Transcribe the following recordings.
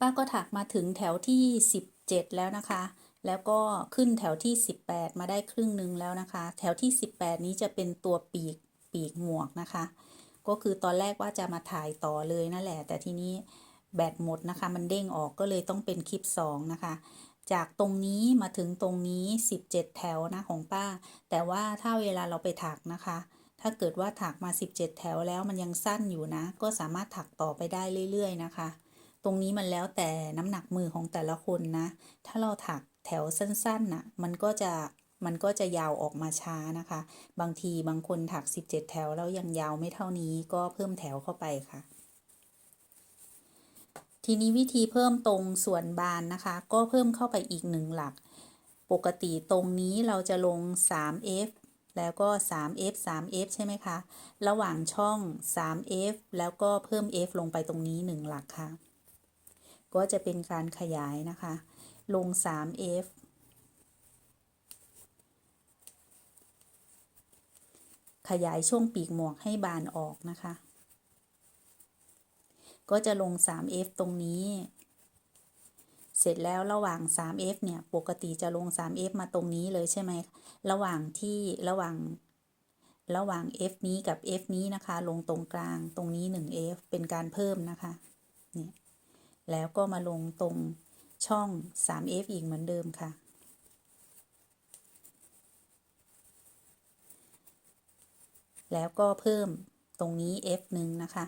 ป้าก็ถักมาถึงแถวที่ 17 แล้วนะคะ แล้วก็ขึ้นแถวที่ 18 มาได้ครึ่งหนึ่งแล้วนะคะ แถวที่ 18 นี้จะเป็นตัวปีกปีกหมวกนะคะ ก็คือตอนแรกว่าจะมาถ่ายต่อเลยนั่นแหละ แต่ทีนี้แบตหมดนะคะ มันเด้งออกก็เลยต้องเป็นคลิป 2 นะคะ จากตรงนี้มาถึงตรงนี้ 17 แถวนะของป้า แต่ว่าถ้าเวลาเราไปถักนะคะถ้าเกิดว่าถักมา 17 แถวแล้วมันยังสั้นอยู่นะ ก็สามารถถักต่อไปได้เรื่อย ๆ นะคะ ตรงนี้มันแล้วแต่น้ำหนักมือของแต่ละคนนะ ถ้าเราถักแถวสั้นๆน่ะมันก็จะมันก็จะยาวออกมาช้านะคะ บางทีบางคนถัก 17 แถวแล้วยังยาวไม่เท่านี้ก็เพิ่มแถวเข้าไปค่ะ ทีนี้วิธีเพิ่มตรงส่วนบานนะคะ ก็เพิ่มเข้าไปอีกหนึ่งหลัก ปกติตรงนี้เราจะลง 3f แล้วก็ 3f 3f ใช่ไหมคะ ระหว่างช่อง 3f แล้วก็เพิ่ม f ลงไปตรงนี้ 1 หลักค่ะ ก็จะเป็นการขยายนะคะ ลง 3f ขยายช่วงปีกหมวกให้บานออกนะคะ ก็จะลง 3f ตรงนี้ เสร็จแล้วระหว่าง 3f เนี่ย ปกติจะลง 3f มาตรงนี้เลยใช่ไหม ระหว่างที่ระหว่างระหว่าง f นี้กับ f นี้นะคะ ลงตรงกลางตรงนี้ 1f เป็นการเพิ่มนะคะ เนี่ย แล้วก็มาลงตรงช่อง 3f อีกเหมือนเดิมค่ะ แล้วก็เพิ่มตรงนี้ f หนึ่งนะคะ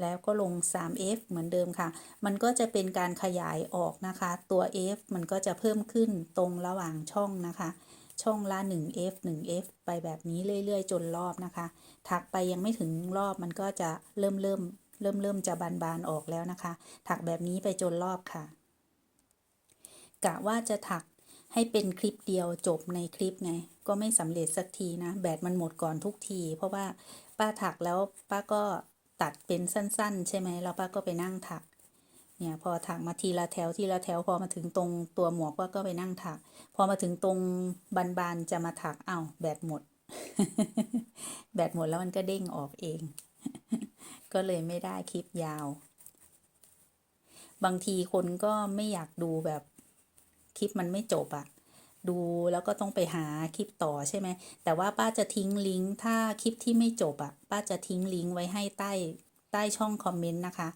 แล้วก็ลง 3f เหมือนเดิมค่ะ มันก็จะเป็นการขยายออกนะคะ ตัว f มันก็จะเพิ่มขึ้นตรงระหว่างช่องนะคะช่องละ 1f 1f ไปแบบนี้เรื่อย ๆ จนรอบนะคะ ถักไปยังไม่ถึงรอบมันก็จะเริ่มเริ่ม เริ่มเริ่มจะบานๆออกแล้วนะคะ ถักแบบนี้ไปจนรอบค่ะ กะว่าจะถักให้เป็นคลิปเดียวจบในคลิปไง ก็ไม่สำเร็จสักทีนะ แบตมันหมดก่อนทุกที เพราะว่าป้าถักแล้วป้าก็ตัดเป็นสั้น ๆ ใช่ไหมแล้วป้าก็ไปนั่งถัก เนี่ยพอถักมาทีละแถวทีละแถวพอมาถึงตรงตัวหมวกป้าก็ไปนั่งถัก พอมาถึงตรงบานๆจะมาถักอ้าวแบตหมด แบตหมดแล้วมันก็เด้งออกเอง ก็เลยไม่ได้คลิปยาว บางทีคนก็ไม่อยากดูแบบคลิปมันไม่จบอะดูแล้วก็ต้องไปหาคลิปต่อใช่ไหม แต่ว่าป้าจะทิ้งลิงก์ถ้าคลิปที่ไม่จบอะป้าจะทิ้งลิงก์ไว้ให้ใต้ใต้ช่องคอมเมนต์นะคะ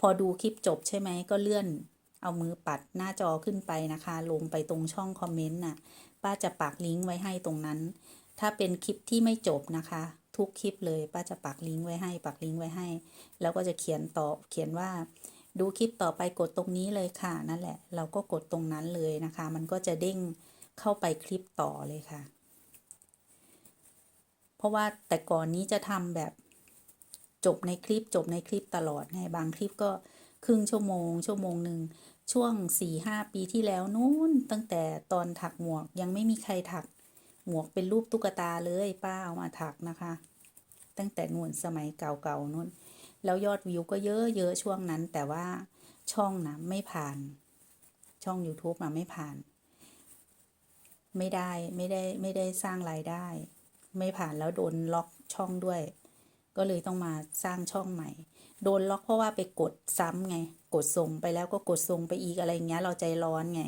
พอดูคลิปจบใช่ไหมก็เลื่อนเอามือปัดหน้าจอขึ้นไปนะคะ ลงไปตรงช่องคอมเมนต์น่ะ ป้าจะปักลิงก์ไว้ให้ตรงนั้น ถ้าเป็นคลิปที่ไม่จบนะคะ ทุกคลิปเลยป้าจะปักลิงก์ไว้ให้ ปักลิงก์ไว้ให้ แล้วก็จะเขียนตอบเขียนว่า ดูคลิปต่อไปกดตรงนี้เลยค่ะ นั่นแหละ เราก็กดตรงนั้นเลยนะคะ มันก็จะเด้งเข้าไปคลิปต่อเลยค่ะ เพราะว่าแต่ก่อนนี้จะทำแบบจบในคลิปจบในคลิปตลอดไงบางคลิปก็ครึ่งชั่วโมง ชั่วโมงหนึ่งช่วงสี่ห้าปีที่แล้วนู้นตั้งแต่ตอนถักหมวกยังไม่มีใครถัก หมวกเป็นรูปตุ๊กตาเลยป้าเอามาถักนะคะ ตั้งแต่นู่นสมัยเก่าๆนู้นแล้วยอดวิวก็เยอะๆช่วงนั้น แต่ว่าช่องนะไม่ผ่าน ช่อง YouTube มาไม่ผ่าน ไม่ได้ไม่ได้ไม่ได้สร้างรายได้ ไม่ผ่านแล้วโดนล็อกช่องด้วย ก็เลยต้องมาสร้างช่องใหม่ โดนล็อกเพราะว่าไปกดซ้ำไงกดส่งไปแล้วก็กดส่งไปอีกอะไรเงี้ย เราใจร้อนไง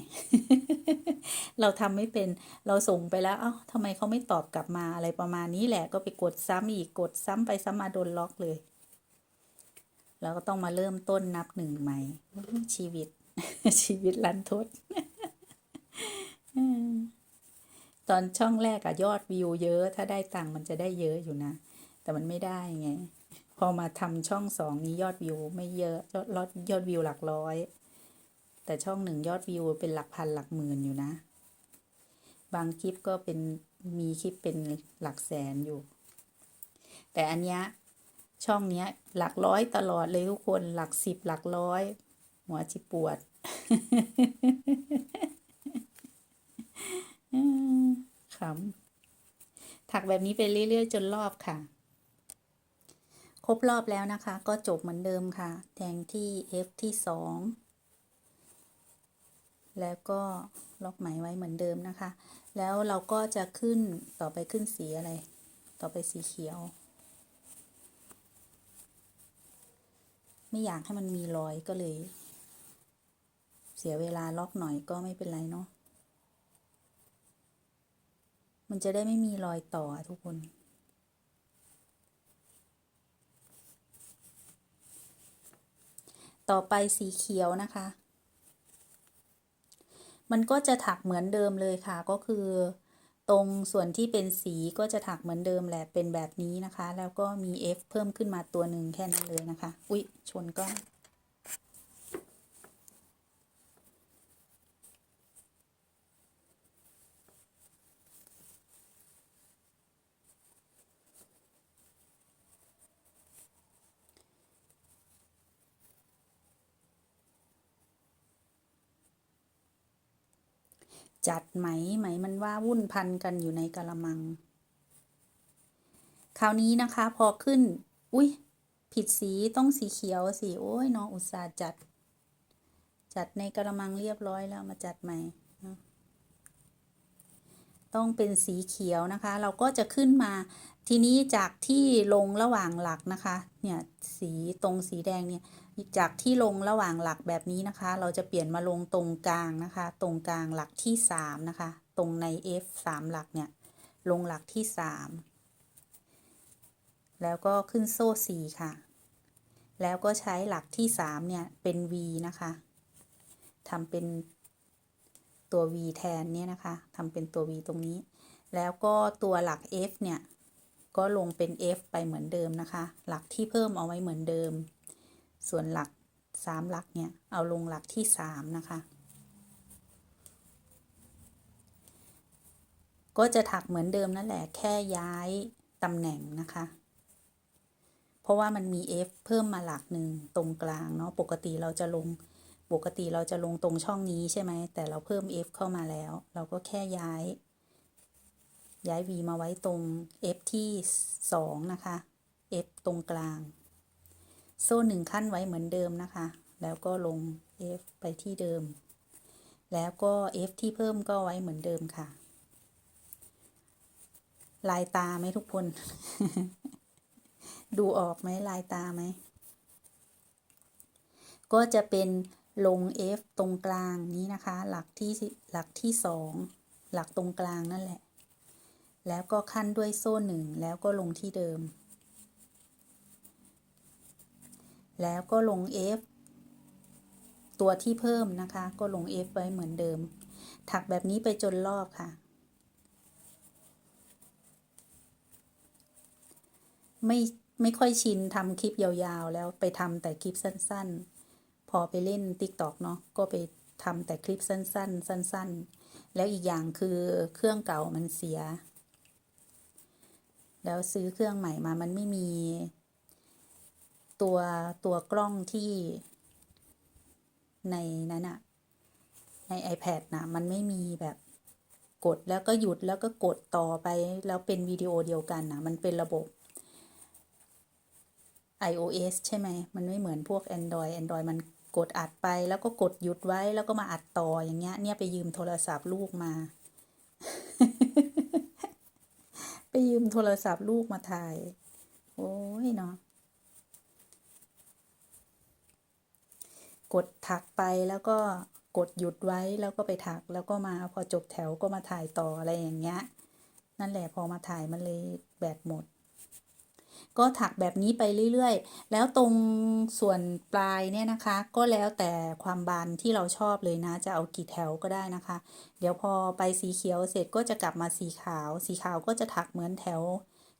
เราทำไม่เป็นเราส่งไปแล้ว เอ้าทำไมเขาไม่ตอบกลับมาอะไรประมาณนี้แหละก็ไปกดซ้ำอีกกดซ้ำไปซ้ำมาโดนล็อกเลย แล้วก็ต้องมาเริ่มต้นนับหนึ่งใหม่ชีวิต ชีวิตลันทดตอนช่องแรกอะยอดวิวเยอะ ถ้าได้ตังค์มันจะได้เยอะอยู่นะ แต่มันไม่ได้ไง พอมาทำช่องสองนี้ยอดวิวไม่เยอะยอดยอดยอดวิวหลักร้อย แต่ช่องหนึ่งยอดวิวเป็นหลักพันหลักหมื่นอยู่นะ บางคลิปก็เป็นมีคลิปเป็นหลักแสนอยู่ แต่อันเนี้ยช่องเนี้ยหลักร้อยตลอดเลยทุกคนหลักสิบหลักร้อย หัวจิปวด ขำถักแบบนี้ไปเรื่อยๆ จนรอบค่ะ ครบรอบแล้วนะคะ ก็จบเหมือนเดิมค่ะ แทงที่ F ที่สองแล้วก็ล็อกไหมไว้เหมือนเดิมนะคะ แล้วเราก็จะขึ้นต่อไปขึ้นสีอะไร ต่อไปสีเขียว ไม่อยากให้มันมีรอยก็เลย เสียเวลาล็อกหน่อยก็ไม่เป็นไรเนาะมันจะได้ไม่มีรอยต่อทุกคน ต่อไปสีเขียวนะคะ มันก็จะถักเหมือนเดิมเลยค่ะ ก็คือ ตรงส่วนที่เป็นสีก็จะถักเหมือนเดิมแหละเป็นแบบนี้นะคะ แล้วก็มี F เพิ่มขึ้นมาตัวหนึ่งแค่นั้นเลยนะคะ อุ๊ย ชนก้อน จัดไหมไหมมันว่าวุ่นพันกันอยู่ในกะละมัง คราวนี้นะคะพอขึ้น อุ้ยผิดสีต้องสีเขียวสีโอ้ยน้องอุตส่าห์จัด จัดในกระมังเรียบร้อยแล้วมาจัดใหม่ ต้องเป็นสีเขียวนะคะ เราก็จะขึ้นมา ทีนี้จากที่ลงระหว่างหลักนะคะ เนี่ยสีตรงสีแดงเนี่ย จากที่ลงระหว่างหลักแบบนี้นะคะ เราจะเปลี่ยนมาลงตรงกลางนะคะ ตรงกลางหลักที่สามนะคะ ตรงใน F สามหลักเนี่ย ลงหลักที่สามแล้วก็ขึ้นโซ่สี่ค่ะ แล้วก็ใช้หลักที่สามเนี่ย เป็น V นะคะทำเป็นตัว V แทนเนี่ยนะคะทำเป็นตัว V ตรงนี้ แล้วก็ตัวหลัก F เนี่ย ก็ลงเป็น F ไปเหมือนเดิมนะคะ หลักที่เพิ่มเอาไว้เหมือนเดิม ส่วนหลักสามหลักเนี่ย เอาลงหลักที่สามนะคะ ก็จะถักเหมือนเดิมนั่นแหละ แค่ย้ายตำแหน่งนะคะ เพราะว่ามันมี F เพิ่มมาหลักหนึ่งตรงกลางเนาะ ปกติเราจะลง ปกติเราจะลงตรงช่องนี้ใช่ไหม แต่เราเพิ่ม F เข้ามาแล้ว เราก็แค่ย้าย ย้าย V มาไว้ตรง F ที่สองนะคะ F ตรงกลาง โซ่หนึ่งขั้นไว้เหมือนเดิมนะคะ แล้วก็ลง F ไปที่เดิม แล้วก็ F ที่เพิ่มก็ไว้เหมือนเดิมค่ะ ลายตาไหมทุกคน ดูออกไหมลายตาไหม ก็จะเป็นลง F ตรงกลางนี้นะคะ หลักที่หลักที่สองหลักตรงกลางนั่นแหละ แล้วก็ขั้นด้วยโซ่หนึ่งแล้วก็ลงที่เดิม แล้วก็ลง F ตัวที่เพิ่มนะคะ ก็ลง F ไว้เหมือนเดิม ถักแบบนี้ไปจนรอบค่ะ ไม่ไม่ค่อยชินทำคลิปยาวๆ แล้วไปทำแต่คลิปสั้นๆ พอไปเล่น TikTok เนาะก็ไปทำแต่คลิปสั้นๆ สั้นๆ แล้วอีกอย่างคือเครื่องเก่ามันเสีย แล้วซื้อเครื่องใหม่มามันไม่มี ตัวตัวกล้องที่ในนั้นอะใน iPad นะมันไม่มีแบบกดแล้วก็หยุดแล้วก็กดต่อไปแล้วเป็นวิดีโอเดียวกันนะมันเป็นระบบ iOS ใช่ไหม มันไม่เหมือนพวก Android Android มันกดอัดไปแล้วก็กดหยุดไว้แล้วก็มาอัดต่ออย่างเงี้ย เนี่ยไปยืมโทรศัพท์ลูกมา ไปยืมโทรศัพท์ลูกมาถ่าย โอ้ยเนาะ กดถักไปแล้วก็กดหยุดไว้แล้วก็ไปถักแล้วก็มาพอจบแถวก็มาถ่ายต่ออะไรอย่างเงี้ย นั่นแหละพอมาถ่ายมันเลยแบตหมด ก็ถักแบบนี้ไปเรื่อยๆ แล้วตรงส่วนปลายเนี่ยนะคะ ก็แล้วแต่ความบานที่เราชอบเลยนะ จะเอากี่แถวก็ได้นะคะ เดี๋ยวพอไปสีเขียวเสร็จก็จะกลับมาสีขาว สีขาวก็จะถักเหมือนแถว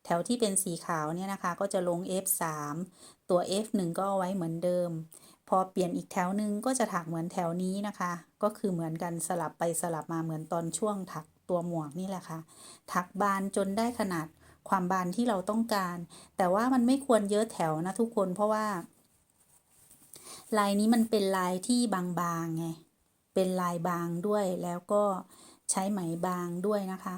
แถวที่เป็นสีขาวเนี่ยนะคะ ก็จะลง F3 ตัว F1 ก็เอาไว้เหมือนเดิม พอเปลี่ยนอีกแถวหนึ่งก็จะถักเหมือนแถวนี้นะคะ ก็คือเหมือนกันสลับไปสลับมาเหมือนตอนช่วงถักตัวหมวกนี่แหละค่ะ ถักบานจนได้ขนาดความบานที่เราต้องการ แต่ว่ามันไม่ควรเยอะแถวนะทุกคนเพราะว่า ลายนี้มันเป็นลายที่บางๆไง เป็นลายบางด้วยแล้วก็ใช้ไหมบางด้วยนะคะ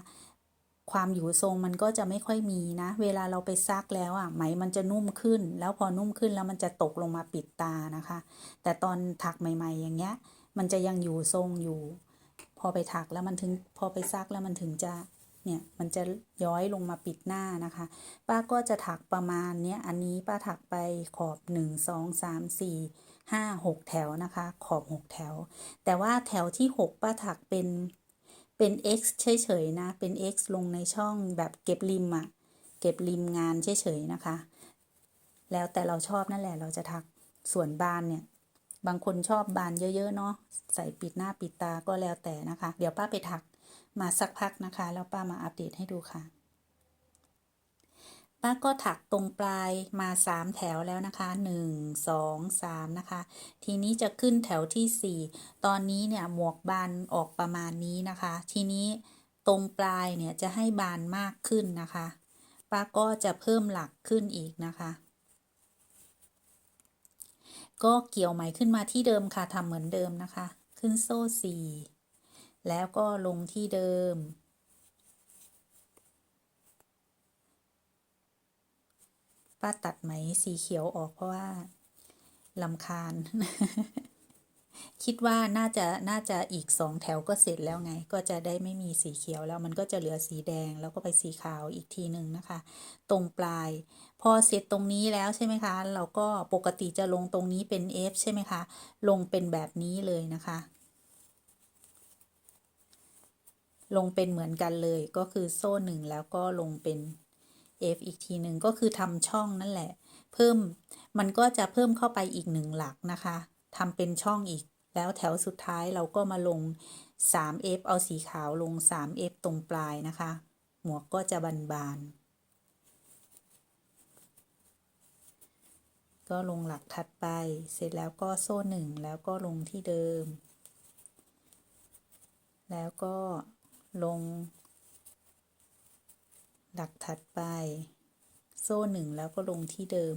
ความอยู่ทรงมันก็จะไม่ค่อยมีนะ เวลาเราไปซักแล้วอะไหมมันจะนุ่มขึ้น แล้วพอนุ่มขึ้นแล้วมันจะตกลงมาปิดตานะคะ แต่ตอนถักใหม่ ๆ อย่างเงี้ย มันจะยังอยู่ทรงอยู่ พอไปถักแล้วมันถึงพอไปซักแล้วมันถึงจะเนี่ยมันจะย้อยลงมาปิดหน้านะคะ ป้าก็จะถักประมาณเนี้ยอันนี้ป้าถักไปขอบ 1 2 3 4 5 6 แถวนะคะ ขอบ 6 แถว แต่ว่าแถวที่ 6 ป้าถักเป็น เป็น x เฉยๆนะ เป็น x ลงในช่องแบบเก็บริมอะเก็บริมงานเฉยๆนะคะ แล้วแต่เราชอบนั่นแหละเราจะทักส่วนบานเนี่ย บางคนชอบบานเยอะๆเนาะใส่ปิดหน้าปิดตาก็แล้วแต่นะคะ เดี๋ยวป้าไปถักมาสักพักนะคะ แล้วป้ามาอัปเดตให้ดูค่ะ ป้าก็ถักตรงปลายมา3แถวแล้วนะคะ1 2 3นะคะ ทีนี้จะขึ้นแถวที่4ตอนนี้เนี่ยหมวกบานออกประมาณนี้นะคะ ทีนี้ตรงปลายเนี่ยจะให้บานมากขึ้นนะคะป้าก็จะเพิ่มหลักขึ้นอีกนะคะ ก็เกี่ยวไหมขึ้นมาที่เดิมค่ะทำเหมือนเดิมนะคะ ขึ้นโซ่4แล้วก็ลงที่เดิม ป้าตัดไหมสีเขียวออกเพราะว่าลำคาญ คิดว่าน่าจะน่าจะอีกสองแถวก็เสร็จแล้วไง ก็จะได้ไม่มีสีเขียวแล้วมันก็จะเหลือสีแดงแล้วก็ไปสีขาวอีกทีหนึ่งนะคะ ตรงปลาย พอเสร็จตรงนี้แล้วใช่ไหมคะ เราก็ปกติจะลงตรงนี้เป็น F ใช่ไหมคะ ลงเป็นแบบนี้เลยนะคะลงเป็นเหมือนกันเลยก็คือโซ่หนึ่งแล้วก็ลงเป็น F อีกทีหนึ่งก็คือทำช่องนั่นแหละ เพิ่มมันก็จะเพิ่มเข้าไปอีกหนึ่งหลักนะคะทำเป็นช่องอีก แล้วแถวสุดท้ายเราก็มาลง 3F เอาสีขาวลง 3F ตรงปลายนะคะ หมวกก็จะบานๆก็ลงหลักถัดไป เสร็จแล้วก็โซ่หนึ่งแล้วก็ลงที่เดิม แล้วก็ลง หลักถัดไป โซ่หนึ่งแล้วก็ลงที่เดิม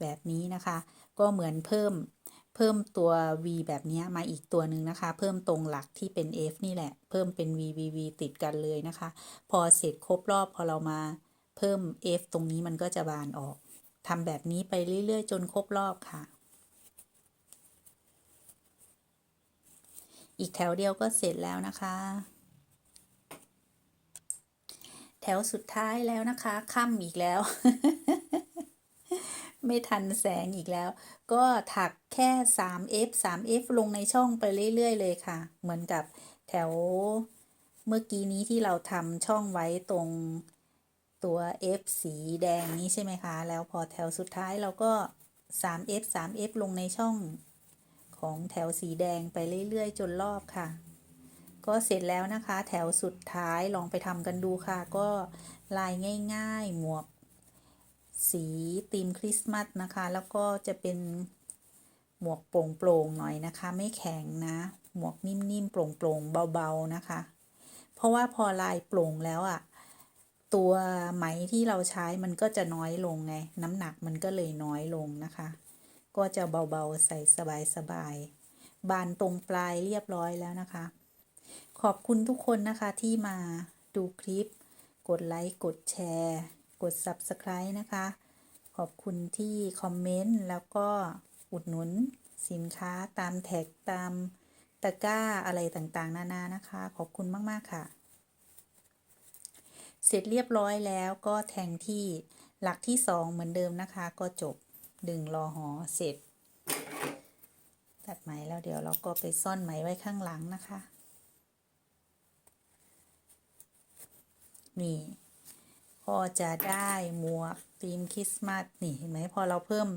แบบนี้นะคะ ก็เหมือนเพิ่มเพิ่มตัว v แบบนี้มาอีกตัวหนึ่งนะคะ เพิ่มตรงหลักที่เป็น f นี่แหละ เพิ่มเป็น v v v ติดกันเลยนะคะ พอเสร็จครบรอบพอเรามาเพิ่ม f ตรงนี้มันก็จะบานออกทำแบบนี้ไปเรื่อย ๆ จนครบรอบค่ะ อีกแถวเดียวก็เสร็จแล้วนะคะ แถวสุดท้ายแล้วนะคะค่ำอีกแล้ว ไม่ทันแสงอีกแล้ว ก็ถักแค่ 3F 3F ลงในช่องไปเรื่อย ๆ เลยค่ะ เหมือนกับแถวเมื่อกี้นี้ที่เราทำช่องไว้ตรงตัว F สีแดงนี้ใช่ไหมคะ แล้วพอแถวสุดท้ายเราก็ 3F 3F ลงในช่องของแถวสีแดงไปเรื่อย ๆ จนรอบค่ะ ก็เสร็จแล้วนะคะ แถวสุดท้ายลองไปทำกันดูค่ะ ก็ลายง่าย ๆ หมวก สีธีมคริสต์มาสนะคะ แล้วก็จะเป็นหมวกโปร่งๆหน่อยนะคะ ไม่แข็งนะ หมวกนิ่มๆโปร่งๆเบาๆนะคะ เพราะว่าพอลายโปร่งแล้วอะ่ะตัวไหมที่เราใช้มันก็จะน้อยลงไง น้ำหนักมันก็เลยน้อยลงนะคะ ก็จะเบาๆใส่สบายๆบานตรงปลายเรียบร้อยแล้วนะคะ ขอบคุณทุกคนนะคะที่มาดูคลิป กดไลค์กดแชร์ กด Subscribe นะคะ ขอบคุณที่คอมเมนต์แล้วก็อุดหนุนสินค้าตามแท็กตามตะกร้าอะไรต่างๆ นานานะคะ ขอบคุณมาก ๆ ค่ะ เสร็จเรียบร้อยแล้วก็แทงที่หลักที่สองเหมือนเดิมนะคะ ก็จบดึงรอหอเสร็จ ตัดไหมแล้วเดี๋ยวเราก็ไปซ่อนไหมไว้ข้างหลังนะคะ นี่ก็จะได้หมวกธีมคริสต์มาสนี่เห็นไหมพอเราเพิ่ม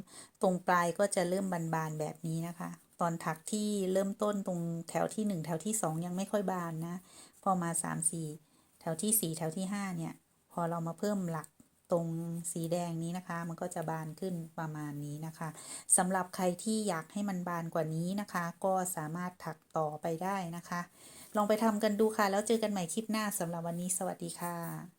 ตรงปลายก็จะเริ่มบานๆแบบนี้นะคะ ตอนถักที่เริ่มต้นตรงแถวที่หนึ่งแถวที่สองยังไม่ค่อยบานนะ พอมาสามสี่แถวที่สี่แถวที่ห้าเนี่ย พอเรามาเพิ่มหลักตรงสีแดงนี้นะคะ มันก็จะบานขึ้นประมาณนี้นะคะสำหรับใครที่อยากให้มันบานกว่านี้นะคะ ก็สามารถถักต่อไปได้นะคะ ลองไปทำกันดูค่ะ แล้วเจอกันใหม่คลิปหน้าสำหรับวันนี้สวัสดีค่ะ